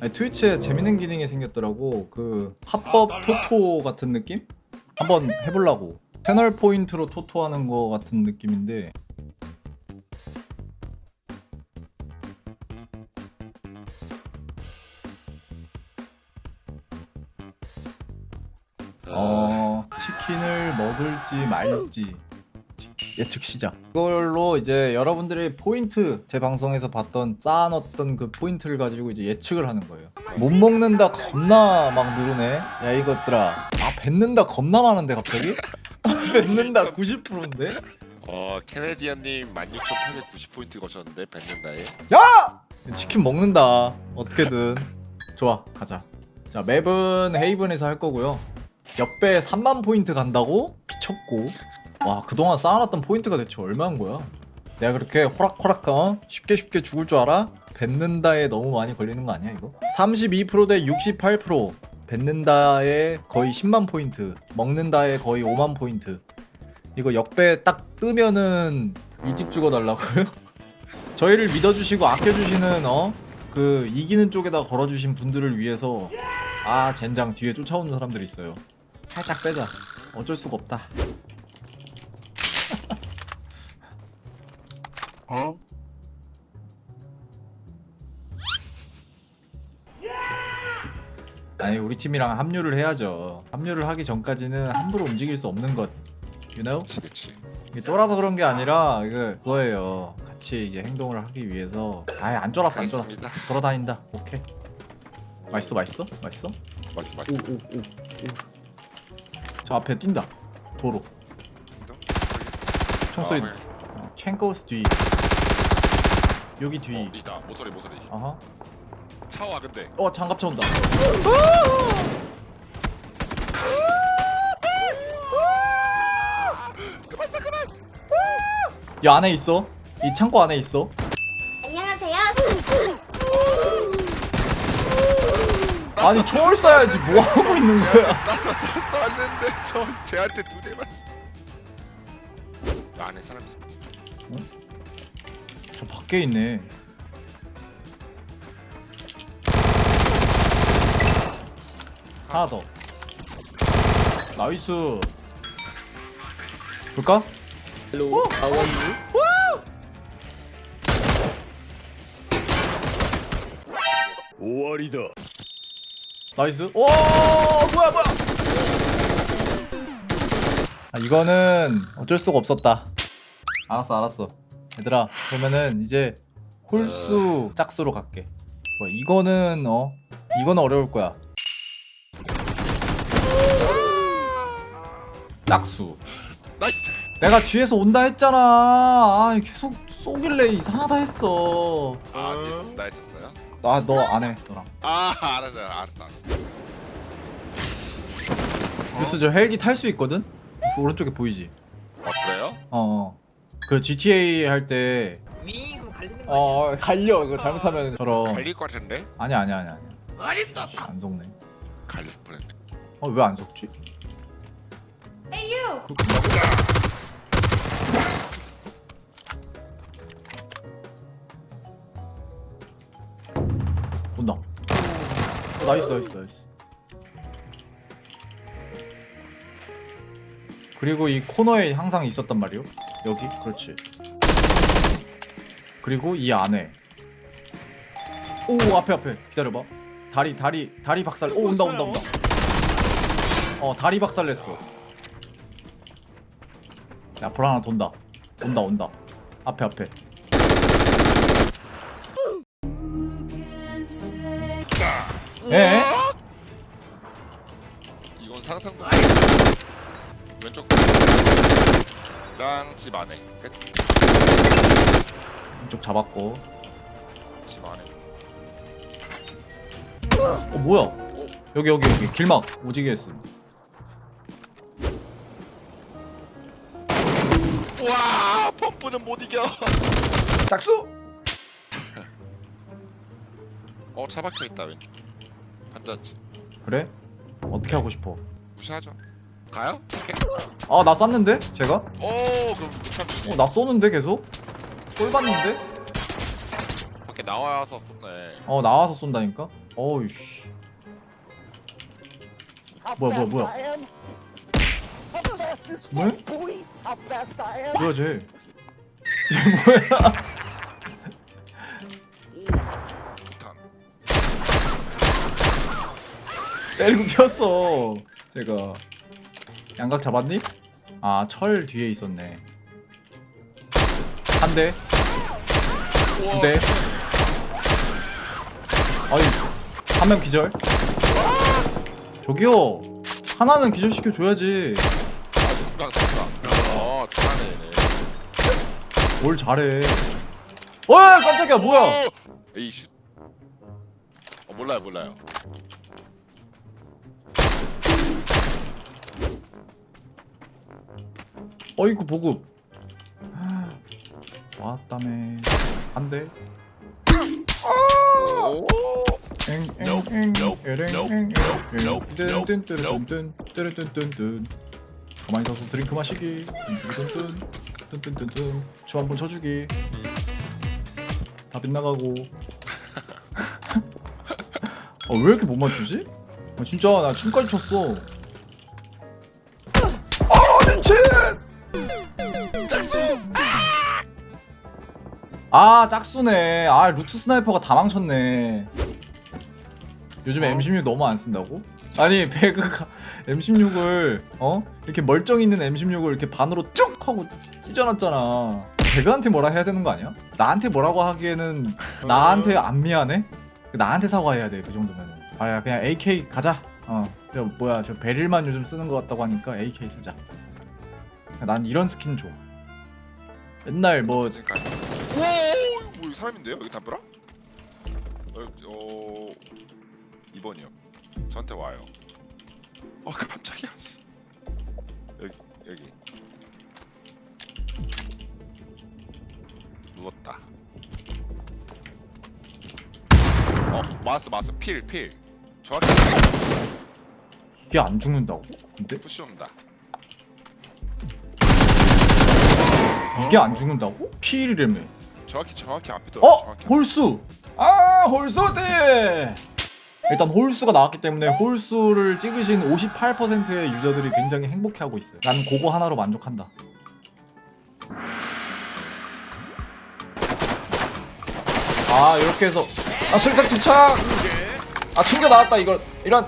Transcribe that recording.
아니, 트위치에 재밌는 기능이 생겼더라고. 그 합법 토토 같은 느낌? 한번 해보려고. 채널 포인트로 토토하는 거 같은 느낌인데. 어 치킨을 먹을지 말지 예측 시작. 이걸로 이제 여러분들이 포인트 제 방송에서 봤던 쌓아놨던 그 포인트를 가지고 이제 예측을 하는 거예요. 못 먹는다 겁나 막 누르네. 야 이것들아. 아 뱉는다 겁나 많은데 갑자기? 뱉는다 90%인데? 어 캐네디언님 16,890포인트 거셨는데 뱉는다에 야! 치킨 먹는다. 어떻게든. 좋아 가자. 자 맵은 헤이븐에서 할 거고요. 역배 3만 포인트 간다고? 미쳤고. 와 그동안 쌓아놨던 포인트가 대체 얼마인 거야? 내가 그렇게 호락호락 어? 쉽게 쉽게 죽을 줄 알아? 뱉는다에 너무 많이 걸리는 거 아니야 이거? 32%대 68% 뱉는다에 거의 10만 포인트 먹는다에 거의 5만 포인트 이거 역배 딱 뜨면은 일찍 죽어달라고요? 저희를 믿어주시고 아껴주시는 어? 그 이기는 쪽에다 걸어주신 분들을 위해서 아 젠장 뒤에 쫓아오는 사람들이 있어요 살짝 빼자 어쩔 수가 없다 어? 아니 우리 팀이랑 합류를 해야죠. 합류를 하기 전까지는 함부로 움직일 수 없는 것 You know? 그치 그치. 이게 쫄아서 그런 게 아니라 이거 그거예요. 같이 이제 행동을 하기 위해서. 아예 안 쫄았어 안 쫄았어. 알겠습니다. 돌아다닌다. 오케이. 맛있어 맛있어? 맛있어? 맛있어 맛있어. 저 앞에 뛴다. 도로. 총소리 아, 어, 챙코스 뒤. 여기 뒤. 어, 리다. 모서리 모서리. 어허 차와 근데. 어 장갑 차 온다. 그만 싸 그만! 이 안에 있어. 이 창고 안에 있어. 안녕하세요. 아니 총을 쏴야지. 뭐 하고 있는 거야? 쌌어 쌌어 왔는데 저 쟤한테 두 대만. 그 안에 사람 있어 저 밖에 있네. 하나 더. 나이스. 볼까? Hello, how are you? 나이스. 오 뭐야 뭐야! 아 이거는 어쩔 수가 없었다 알았어 알았어 얘들아 그러면은 이제 홀수 짝수로 갈게 뭐 이거는 어 이거는 어려울 거야 짝수 나이스 내가 뒤에서 온다 했잖아 아 계속 쏘길래 이상하다 했어 아 뒤에서 온다 했었어요? 아 너 안 해 너랑 아 알았어 알았어 알았어 뉴스 저 헬기 탈 수 있거든? 그 오른쪽에 보이지? 아 그래요? 어. 그 GTA 할 때 윙 하면 갈리는 거 어, 갈려. 이거 잘못하면 저런 갈릴 것 같은데? 아니야, 아니야, 아니야. 아니야. 씨, 안 속네. 갈릴 뻔했네 어, 왜 안 속지? Hey you. 온다. 어, 나이스, 나이스, 나이스. 그리고 이 코너에 항상 있었단 말이요. 여기, 그렇지. 그리고 이 안에. 오, 앞에, 앞에. 기다려봐. 다리, 다리, 다리 박살. 오, 온다, 온다, 온다. 어, 다리 박살 냈어. 야, 불 하나 돈다. 온다, 온다. 앞에, 앞에. 에? 이건 상상도 왼쪽 랑집 안에 끝. 이쪽 잡았고. 집 안에 어, 뭐야? 여기, 여기, 여기. 길막. 오지게 했어. 와 펌프는 못 이겨 짝수! 어 차 박혀 있다 왼쪽 판자지 그래? 어떻게 하고 싶어? 무시하죠 가요? 오케이 아, 나 쐈는데? 제가? 오 그럼 참 어, 나 쏘는데 계속? 꼴 봤는데? 밖에 나와서 쏘네 어, 나와서 쏜다니까? 어이씨 뭐야 뭐야 뭐야 뭐야? 뭐야 쟤? 얘 뭐야? 오 폭탄 때리고 튀었어 제가 양각 잡았니? 아 철 뒤에 있었네. 한 대. 두대. 아니 한 명 기절? 저기요! 하나는 기절시켜 줘야지. 아 성강 성강 어 잘하네 얘네. 뭘 잘해. 어 깜짝이야 뭐야? 에이 슛 어, 몰라요 몰라요 어이구 보급 왔다매 한대 오 엥엥엥 에랭엥엥 뚠뚠뚠뚠뚠 뚜루뚠뚠뚠 가만히 서서 드링크 마시기. 뚠뚠뚠 뚠뚠뚠뚠 춤한번 춰주기. 다 빗나가고. 아, 왜 이렇게 못 맞추지? 아, 진짜 나 춤까지 췄어. 아 미친 짝수 아 짝수네 아 루트 스나이퍼가 다 망쳤네 요즘 어? M16 너무 안 쓴다고? 아니 배그가 M16을 어? 이렇게 멀쩡히 있는 M16을 이렇게 반으로 쭉 하고 찢어놨잖아 배그한테 뭐라 해야 되는 거 아니야? 나한테 뭐라고 하기에는 나한테 안 미안해? 나한테 사과해야 돼 그 정도면 아야 그냥 AK 가자 어 저 뭐야 저 베릴만 요즘 쓰는 거 같다고 하니까 AK 쓰자 난 이런 스킨 좋아 맨날 뭐 그러니까 오 뭐, 사람인데요? 여기 담벼라 어, 어 2번이요. 저한테 와요. 어 깜짝이야. 씨. 여기 여기. 누웠다. 어 맞았어 맞았어. 필 필. 정확히 이게 안 죽는다고? 근데? 푸시 온다 이게 안 죽는다고? 피일이라며 정확히 정확히 앞에 떠 어! 홀수! 아 홀수대! 일단 홀수가 나왔기 때문에 홀수를 찍으신 58%의 유저들이 굉장히 행복해하고 있어요 난 그거 하나로 만족한다 아 이렇게 해서 아 술탄 투착! 아 챙겨 나왔다 이걸 이런